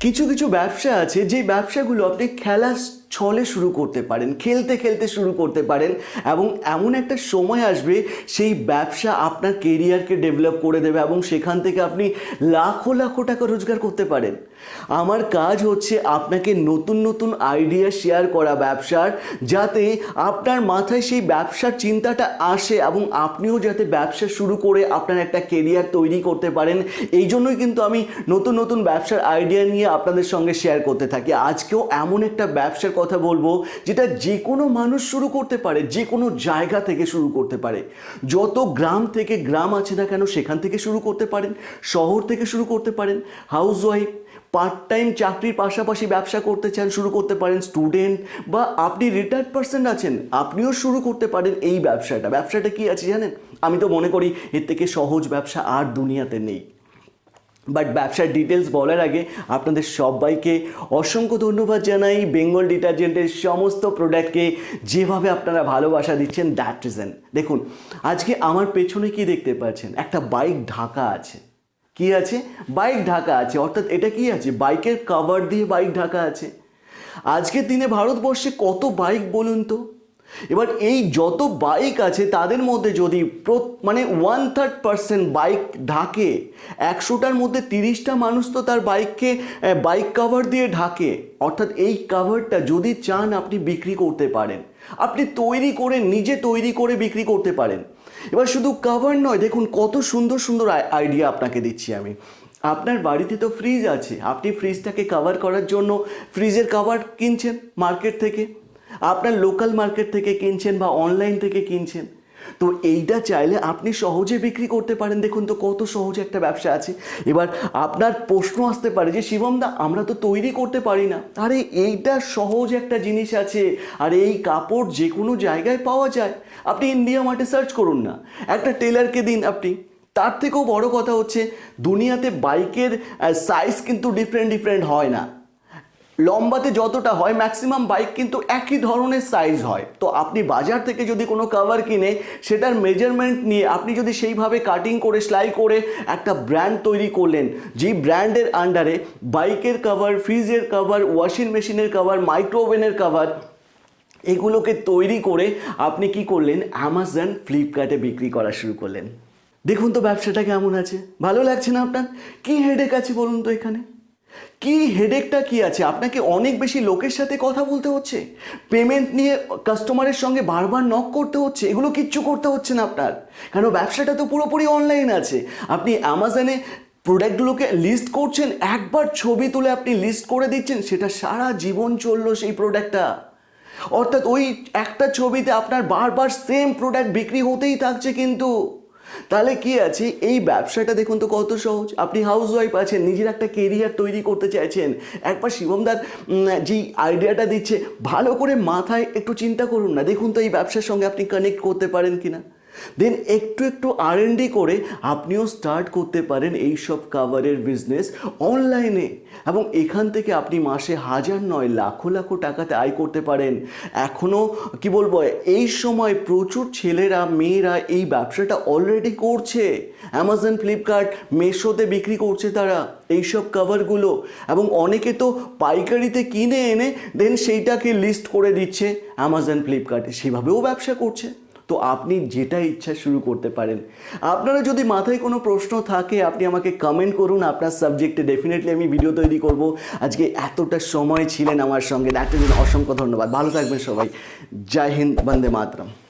কিছু কিছু ব্যবসা আছে যে ব্যবসাগুলো আপনি খেলা ছলে শুরু করতে পারেন, খেলতে খেলতে শুরু করতে পারেন এবং এমন একটা সময় আসবে, সেই ব্যবসা আপনার কেরিয়ারকে ডেভেলপ করে দেবে এবং সেখান থেকে আপনি লাখো লাখো টাকা রোজগার করতে পারেন। আমার কাজ হচ্ছে আপনাকে নতুন নতুন আইডিয়া শেয়ার করা ব্যবসার, যাতে আপনার মাথায় সেই ব্যবসার চিন্তাটা আসে এবং আপনিও যাতে ব্যবসা শুরু করে আপনার একটা কেরিয়ার তৈরি করতে পারেন। এই জন্যই কিন্তু আমি নতুন নতুন ব্যবসার আইডিয়া নিয়ে আপনাদের সঙ্গে শেয়ার করতে থাকি। আজকেও এমন একটা ব্যবসার কথা বলব, যেটা যে কোনো মানুষ শুরু করতে পারে যে কোনো জায়গা থেকে শুরু করতে পারে। যত গ্রাম থেকে গ্রাম আছে না কেন, সেখান থেকে শুরু করতে পারেন, শহর থেকে শুরু করতে পারেন হাউস ওয়াইফ পার্ট টাইম চাকরির পাশাপাশি ব্যবসা করতে চান, শুরু করতে পারেন স্টুডেন্ট বা আপনি রিটায়ার্ড পার্সন আছেন, আপনিও শুরু করতে পারেন এই ব্যবসাটা। ব্যবসাটা কি আছে জানেন? আমি তো মনে করি, এর থেকে সহজ ব্যবসা আর দুনিয়াতে নেই। বাট ব্যবসার ডিটেলস বলার আগে আপনাদের সবাইকে অসংখ্য ধন্যবাদ জানাই বেঙ্গল ডিটারজেন্টের সমস্ত প্রোডাক্টকে যেভাবে আপনারা ভালোবাসা দিচ্ছেন দ্যাট রিজন দেখুন, আজকে আমার পেছনে কি দেখতে পাচ্ছেন? একটা বাইক ঢাকা আছে। কি আছে? বাইক ঢাকা আছে। অর্থাৎ এটা কি আছে? বাইকের কভার দিয়ে বাইক ঢাকা আছে। আজকের দিনে ভারতবর্ষে কত বাইক বলুন তো? এবার এই যত বাইক আছে, তাদের মধ্যে যদি মানে ওয়ান থার্ড পার্সেন্ট বাইক ঢাকে, একশোটার মধ্যে তিরিশটা মানুষ তো তার বাইককে বাইক কভার দিয়ে ঢাকে। অর্থাৎ এই কাভারটা যদি চান আপনি বিক্রি করতে পারেন, আপনি তৈরি করে, নিজে তৈরি করে বিক্রি করতে পারেন। এবার শুধু কাভার নয়, দেখুন কত সুন্দর সুন্দর আইডিয়া আপনাকে দিচ্ছি আমি। আপনার বাড়িতে তো ফ্রিজ আছে, আপনি ফ্রিজটাকে কভার করার জন্য ফ্রিজের কাভার কিনছেন মার্কেট থেকে? আপনার লোকাল মার্কেট থেকে কিনছেন বা অনলাইন থেকে কিনছেন, তো এইটা চাইলে আপনি সহজে বিক্রি করতে পারেন। দেখুন তো কত সহজ একটা ব্যবসা আছে। এবার আপনার প্রশ্ন আসতে পারে যে, শিবম দা, আমরা তো তৈরি করতে পারি না। আরে, এইটা সহজ একটা জিনিস আছে। আর এই কাপড় যে কোনো জায়গায় পাওয়া যায়। আপনি ইন্ডিয়া মার্টে সার্চ করুন না। একটা টেলারকে দিন আপনি। তার থেকেও বড় কথা হচ্ছে, দুনিয়াতে বাইকের সাইজ কিন্তু ডিফারেন্ট ডিফারেন্ট হয় না। লম্বাতে যতটা হয় ম্যাক্সিমাম বাইক কিন্তু একই ধরনের সাইজ হয়। তো আপনি বাজার থেকে যদি কোনো কাভার কিনে, সেটার মেজারমেন্ট নিয়ে আপনি যদি সেইভাবে কাটিং করে, সেলাই করে একটা ব্র্যান্ড তৈরি করলেন, যেই ব্র্যান্ডের আন্ডারে বাইকের কাভার ফ্রিজের কাভার ওয়াশিং মেশিনের কভার মাইক্রোওভেনের কভার এগুলোকে তৈরি করে আপনি কি করলেন? অ্যামাজন ফ্লিপকার্টে বিক্রি করা শুরু করলেন। দেখুন তো ব্যবসাটা কেমন আছে। ভালো লাগছে না আপনার? কী হেডেক আছে বলুন তো এখানে? কি হেডেকটা কি আছে? আপনাকে অনেক বেশি লোকের সাথে কথা বলতে হচ্ছে। পেমেন্ট নিয়ে কাস্টমারের সঙ্গে বারবার নক করতে হচ্ছে। এগুলো কিচ্ছু করতে হচ্ছে না আপনার। কেন ব্যবসাটা তো পুরোপুরি অনলাইন আছে। আপনি অ্যামাজনে প্রোডাক্টগুলোকে লিস্ট করছেন, একবার ছবি তুলে আপনি লিস্ট করে দিচ্ছেন, সেটা সারা জীবন চলল সেই প্রোডাক্টটা অর্থাৎ ওই একটা ছবিতে আপনার বারবার সেম প্রোডাক্ট বিক্রি হতেই থাকছে কিন্তু। তাহলে কি আছে? এই ব্যবসাটা দেখুন তো কত সহজ। আপনি হাউস ওয়াইফ আছেন, নিজের একটা কেরিয়ার তৈরি করতে চাইছেন। একবার শিবমদার যেই আইডিয়াটা দিচ্ছে, ভালো করে মাথায় একটু চিন্তা করুন না। দেখুন তো এই ব্যবসার সঙ্গে আপনি কানেক্ট করতে পারেন কিনা। দেন একটু একটু আর করে আপনিও স্টার্ট করতে পারেন এই সব কাভারের বিজনেস অনলাইনে এবং এখান থেকে আপনি মাসে হাজার নয় লাখো লাখো টাকাতে আয় করতে পারেন। এখনও কি বলব, এই সময় প্রচুর ছেলেরা, মেয়েরা এই ব্যবসাটা অলরেডি করছে। অ্যামাজন ফ্লিপকার্ট মেশোতে বিক্রি করছে তারা এইসব কাভারগুলো এবং অনেকে তো পাইকারিতে কিনে এনে দেন সেইটাকে লিস্ট করে দিচ্ছে অ্যামাজন ফ্লিপকার্টে সেভাবেও ব্যবসা করছে। তো আপনি যেটা ইচ্ছা শুরু করতে পারেন। আপনারা যদি মাথায় কোনো প্রশ্ন থাকে, আপনি আমাকে কমেন্ট করুন। আপনার সাবজেক্টে ডেফিনেটলি আমি ভিডিও তৈরি করব। আজকে এতটা সময় ছিলেন আমার সঙ্গে। জন্য অসংখ্য ধন্যবাদ। ভালো থাকবেন সবাই। জয় হিন্দ, বন্দে মাতরম।